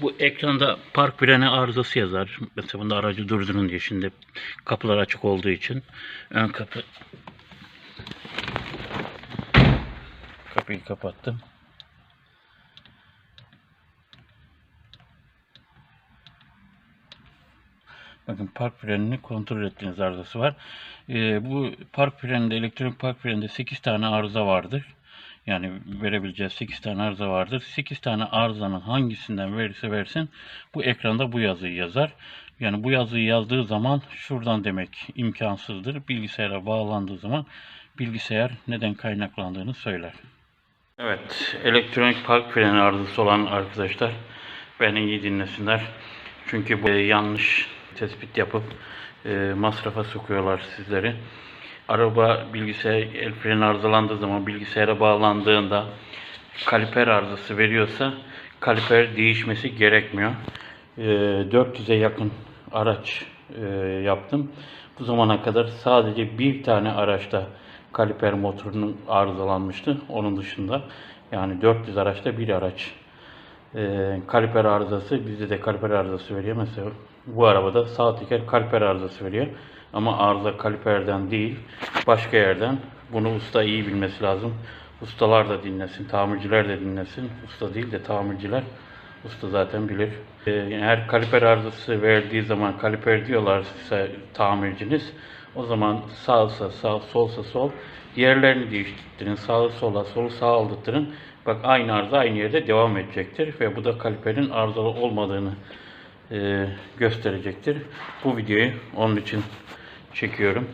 Bu ekranda park freni arızası yazar. Mesela bunda aracı durdurun diye şimdi kapılar açık olduğu için ön kapı kapıyı kapattım. Bakın park frenini kontrol ettiğiniz arızası var. Ee, bu park freninde, elektronik park freninde 8 tane arıza vardır. Yani verebileceğiz 8 tane arıza vardır. 8 tane arızanın hangisinden verirse versin bu ekranda bu yazıyı yazar. Yani bu yazıyı yazdığı zaman şuradan demek imkansızdır. Bilgisayara bağlandığı zaman bilgisayar neden kaynaklandığını söyler. Evet, elektronik park freni arızası olan arkadaşlar beni iyi dinlesinler. Çünkü bu yanlış tespit yapıp e, masrafa sokuyorlar sizleri. Araba bilgisayar el freni arızalandığı zaman bilgisayara bağlandığında kaliper arızası veriyorsa kaliper değişmesi gerekmiyor. E, 400'e yakın araç e, yaptım. Bu zamana kadar sadece bir tane araçta kaliper motorunun arızalanmıştı. Onun dışında yani 400 araçta bir araç e, kaliper arızası bizde de kaliper arızası veriyor. Mesela bu arabada sağ teker kaliper arızası veriyor. Ama arıza kaliperden değil başka yerden. Bunu usta iyi bilmesi lazım. Ustalar da dinlesin, tamirciler de dinlesin. Usta değil de tamirciler. Usta zaten bilir. E, eğer kaliper arızası verdiği zaman kaliper diyorlar size tamirciniz. O zaman sağsa sağ, solsa sol. Diğerlerini değiştirin. Sağı sola, solu sağa aldırtırın. Bak aynı arıza aynı yerde devam edecektir. Ve bu da kaliperin arızalı olmadığını e, gösterecektir. Bu videoyu onun için çekiyorum.